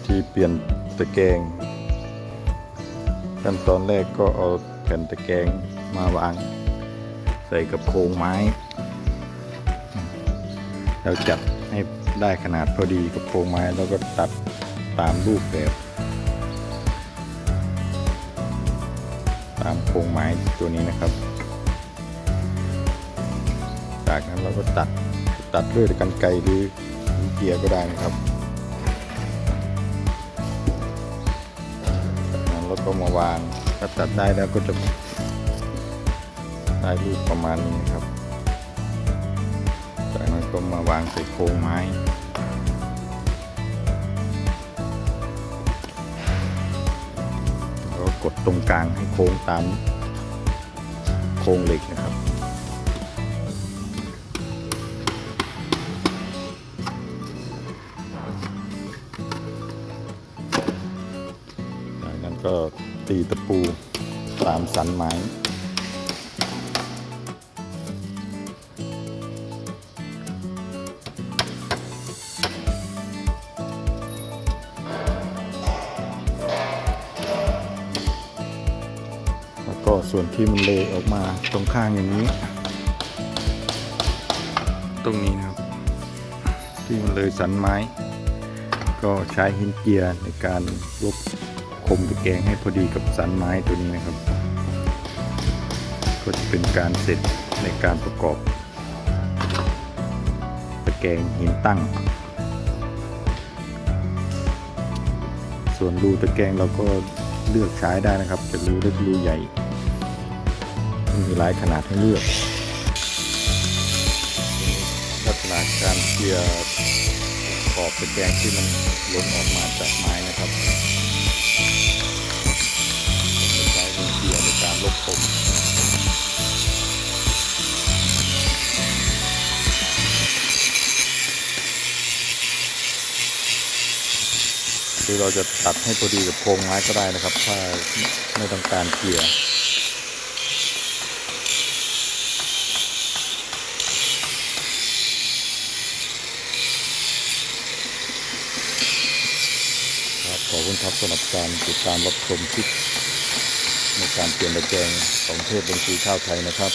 วิธีเปลี่ยนตะแกรงขั้นตอนแรกก็เอาแผ่นตะแกรงมาวาง ใส่กับโครงไม้ เราจัดให้ได้ขนาดพอดีกับโครงไม้แล้วก็ตัดตามรูปแบบ ตามโครงไม้ตัวนี้นะครับจากนั้นเราก็ตัดตัดด้วยกันไกรหรือเกียร์ก็ได้นะครับ ก็มาวางถ้าตัดได้แล้วก็จะได้รูปประมาณนี้ครับจากนั้นก็มาวางใส่โครงไม้แล้วก็กดตรงกลางให้โค้งตามโครงเหล็กนะครับ จากนั้นก็ตีตะปูตามสันไม้แล้วก็ส่วนที่มันเลยออกมาตรงข้างอย่างนี้ ตรงนี้นะครับ ที่มันเลยสันไม้ ก็ใช้หินเจียร์ในการลบค มตะแกรงให้พอดีกับสันไม้ตัวนี้นะครับ ก็จะเป็นการเสร็จในการประกอบ ตะแกรงหินตั้ง ส่วนรูตะแกรงเราก็เลือกใช้ได้นะครับ จะรูเล็กรูใหญ่ มีหลายขนาดให้เลือกลักษณะการเคลียร์ขอบตะแกรงที่มันล้นออกมาจากไม้นะครับือเราจะตัดให้พอดีกับโครงไม้ก็ได้นะครับ ถ้าไม่ต้องการเคลียครับขอบคุณครับสำหรับการติดตามรับชมคลิปในการเปลี่ยนตะแกรงของเทพบัญชีข้าวไทยนะครับ